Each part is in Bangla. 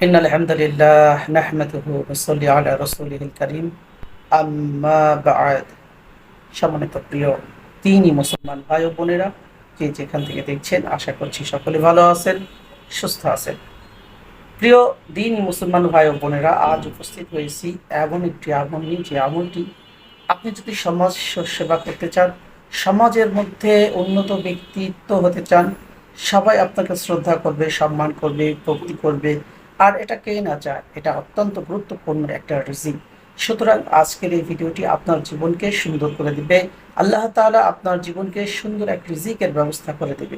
إن الحمد لله نحمده ونصلي على رسوله الكريم أما بعد সম্মানিত প্রিয় তিনই মুসলমান ভাই ও বোনেরা যে যেখান থেকে দেখছেন আশা করছি সকলে ভালো আছেন সুস্থ আছেন প্রিয় দিন মুসলমান ভাই ও বোনেরা আজ উপস্থিত হয়েছি এমন একটি আমল নিয়ে যে আমলটি আপনি যদি সমাজ সেবা করতে চান সমাজের মধ্যে উন্নত ব্যক্তিত্ব হতে চান সবাই আপনাকে শ্রদ্ধা করবে সম্মান করবে ভক্তি করবে আর এটা কে না চায়, এটা অত্যন্ত গুরুত্বপূর্ণ একটা রিজিক সুতরাং আজকের এই ভিডিওটি আপনার জীবনকে সুন্দর করে দিবে। আল্লাহ তাআলা আপনার জীবনকে সুন্দর এক রিজিকের ব্যবস্থা করে দেবে।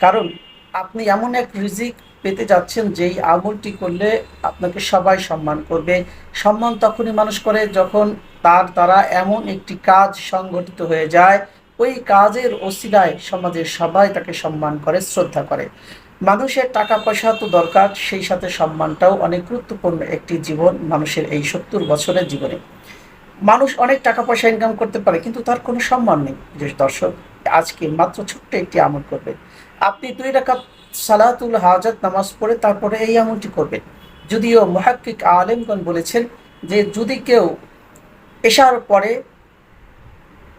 কারণ আপনি এমন এক রিজিক পেতে যাচ্ছেন যেই আমলটি করলে আপনাকে সবাই সম্মান করবে। সম্মান তখনই মানুষ করে যখন তার দ্বারা এমন একটি কাজ সংগঠিত হয়ে যায় ওই কাজের ওসিলায় সমাজের সবাই তাকে সম্মান করে, শ্রদ্ধা করে। মানুষের টাকা পয়সা তো দরকার, সেই সাথে সম্মানটাও অনেক গুরুত্বপূর্ণ একটি জীবন মানুষের এই সত্তর বছরের জীবনে। মানুষ অনেক টাকা পয়সা ইনকাম করতে পারে, কিন্তু তার কোনো সম্মান নেই যে দর্শক। আজকে মাত্র ছোট্ট একটি আমল করবেন আপনি দুই রাকাত সালাতুল হাজাত নামাজ পড়ে তারপরে এই আমলটি করবেন। যদিও মহাক্কিক আলেমগণ বলেছেন যে, যদি কেউ এশার পরে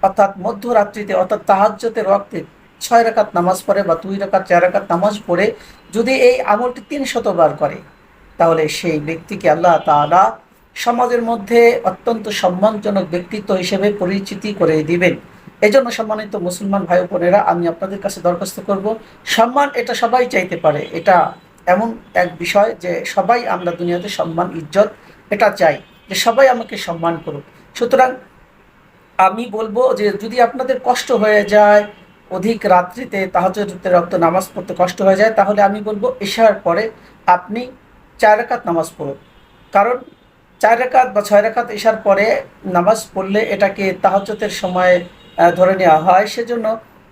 অর্থাৎ মধ্যরাত্রিতে, অর্থাৎ তাহাজ্যতে রক্তে ছয় রাকাত নামাজ পড়ে বা দুই রাকাত, চার রাকাত নামাজ পড়ে যদি এই আমলটি তিন শতবার করে, তাহলে সেই ব্যক্তিকে আল্লাহ তাআলা সমাজের মধ্যে অত্যন্ত সম্মানজনক ব্যক্তিত্ব হিসেবে পরিচিতি করে দিবেন। এজন্য সম্মানিত মুসলমান ভাই বোনেরা, আমি আপনাদের কাছে দরখাস্ত করব, সম্মান এটা সবাই চাইতে পারে। এটা এমন এক বিষয় যে সবাই আমরা দুনিয়াতে সম্মান, ইজ্জত এটা চাই, যে সবাই আমাকে সম্মান করুক। সুতরাং আমি বলব যে যদি আপনাদের কষ্ট হয়ে যায় অধিক রাত্রিতে তাহাজতে রক্ত নামাজ পড়তে কষ্ট হয়ে যায়, তাহলে আমি বলব এশার পরে আপনি চার রাকাত নামাজ পড়ুন। কারণ চার রাকাত বা ছয় রাকাত এশার পরে নামাজ পড়লে এটাকে তাহাজতের সময় ধরে নেওয়া হয়। সেজন্য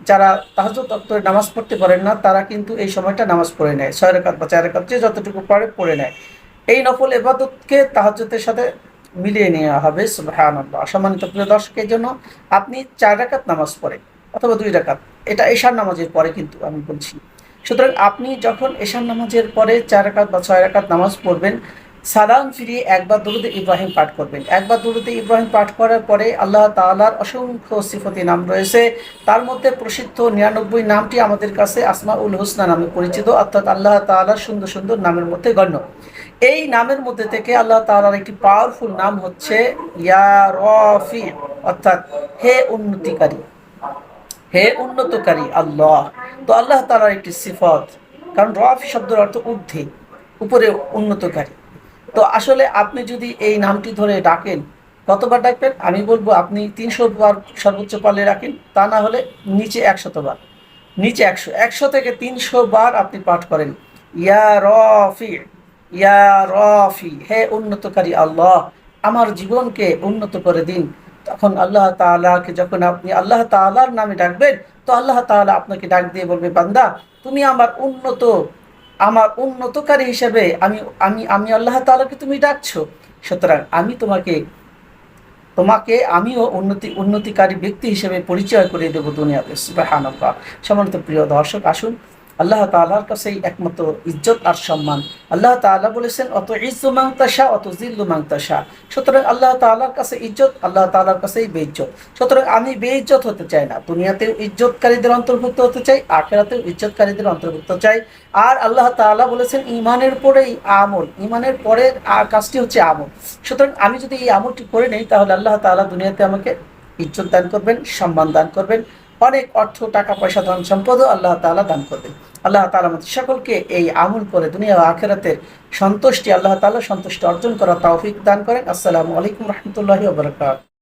যারা তাহাজত অক্তরে নামাজ পড়তে পারেন না, তারা কিন্তু এই সময়টা নামাজ পড়ে নেয়। ছয় রাকাত বা চার রাকাত যে যতটুকু পারে পড়ে নেয়। এই নফল এবাদতকে তাহাজতের সাথে মিলিয়ে নেওয়া হবে, সুবহানাল্লাহ। সম্মানিত প্রিয় দর্শকের জন্য আপনি চার রাকাত নামাজ পড়ে অথবা দুই রাকাত, এটা এশার নামাজের পরে কিন্তু আমি বলছি। সুতরাং আপনি যখন এশার নামাজের পরে চার রাকাত বা ছয় রাকাত নামাজ পড়বেন, সালাম ফিরিয়ে একবার দরুদে ইব্রাহিম পাঠ করবেন। একবার দরুদে ইব্রাহিম পাঠ করার পরে আল্লাহ তাআলার অসংখ্য সিফতি নাম রয়েছে। তার মধ্যে প্রসিদ্ধ নিরানব্বই নামটি আমাদের কাছে আসমা উল হুসনা নামে পরিচিত, অর্থাৎ আল্লাহ তাআলার সুন্দর সুন্দর নামের মধ্যে গণ্য। এই নামের মধ্যে থেকে আল্লাহ তাআলার একটি পাওয়ারফুল নাম হচ্ছে ইয়া অর্থাৎ হে উন্নতিকারী। হে উন্নতকারী আল্লাহ। তো আল্লাহ তাআলার একটি সিফত, কারণ রফি শব্দের অর্থ ঊর্ধ্বে, উপরে উন্নতকারী। তো আসলে আপনি যদি এই নামটি ধরে ডাকেন, কতবার ডাকবেন? আমি বলব আপনি তিনশো বার সর্বোচ্চ পারলে রাখেন, তা না হলে নিচে একশত বার। নিচে একশো একশো থেকে তিনশো বার আপনি পাঠ করেন, ইয়া রফি। ইয়া রফি, হে উন্নতকারী আল্লাহ, আমার জীবনকে উন্নত করে দিন। তখন আল্লাহ তাআলাকে যখন আপনি আল্লাহ তাআলার নামে ডাকবেন, তো আল্লাহ তাআলা আপনাকে ডাক দিয়ে বলবে, বান্দা, তুমি আমার উন্নত, আমার উন্নতকারী হিসেবে আমি আমি আমি আল্লাহ তাআলাকে তুমি ডাকছো। সুতরাং আমি তোমাকে তোমাকে আমিও উন্নতি, উন্নতিকারী ব্যক্তি হিসেবে পরিচয় করে দেবো দুনিয়াতে। সুবহানাল্লাহ। সম্মানিত প্রিয় দর্শক, আসুন আল্লাহ তাআলার কাছেই একমাত্র ইজ্জত আর সম্মান। আল্লাহ তাআলা বলেছেন অত ইজ্জু মাংতাসা অত জিল্লু মাংতাসা সুতরাং আল্লাহ তাআলার কাছে ইজ্জত, আল্লাহ তাআলার কাছেই বেইজ্জত। সুতরাং আমি বেইজ্জত হতে চাই না, দুনিয়াতেও ইজ্জতকারীদের অন্তর্ভুক্ত হতে চাই, আখেরাতেও ইজ্জতকারীদের অন্তর্ভুক্ত চাই। আর আল্লাহ তাআলা বলেছেন ইমানের পরেই আমল ইমানের পরের কাজটি হচ্ছে আমল। সুতরাং আমি যদি এই আমলটি করে নেই, তাহলে আল্লাহ তাআলা দুনিয়াতে আমাকে ইজ্জত দান করবেন, সম্মান দান করবেন। অনেক অর্থ, টাকা, পয়সা, ধন সম্পদও আল্লাহ তালা দান করবেন আল্লাহ তালা আমাদের সকলকে এই আমল করে দুনিয়া আখেরাতের সন্তুষ্টি, আল্লাহ তালা সন্তুষ্টি অর্জন করা তৌফিক দান করেন। আসসালামু আলাইকুম রহমতুল্লাহ ওয়া বারাকাতুহু।